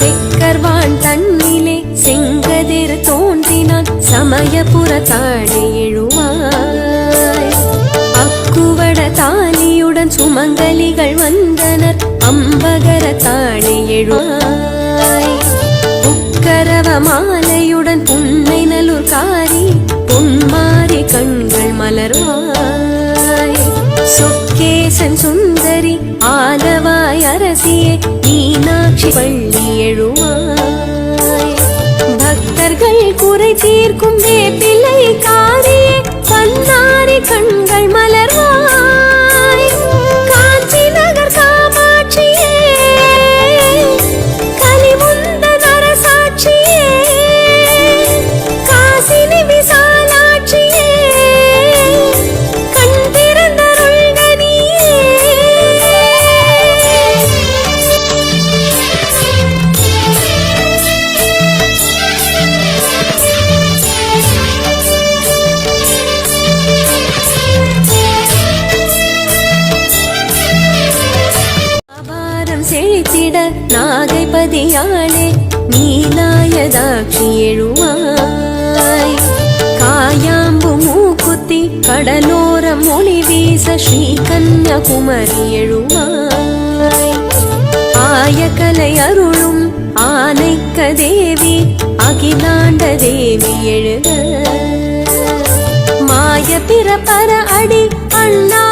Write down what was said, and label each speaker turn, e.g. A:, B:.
A: செக்கர்வான் தன்னிலே செங்கதிர் தோன்றினான் சமயபுர தாழி எழுவாய். அக்குவட தாலியுடன் சுமங்கலிகள் வந்தனர் அம்பகர தாழி எழுவாய். உக்கரவ மாலையுடன் புன்னை நல்லூர் காரி பொன்மாரி கண்கள் மலர்வாய். சொக்கேசன் சுந்தரி ஆலவாய் அரசியே நீன மீனாட்சி பள்ளி எழுவாய். பக்தர்கள் குறை தீர்க்கும் வேப்பி செழித்திட நாகைபதியாளே நீலாயதாட்சி எழுவாய் காயாம்பு மூக்குத்தி கடலோர மொழி வீச ஸ்ரீ கன்யாகுமரி எழுவாய் ஆயக்கலை அருளும் ஆனைக்க தேவி அகிலாண்ட தேவி எழுக. மாய பிறப்பர அடி அண்ணா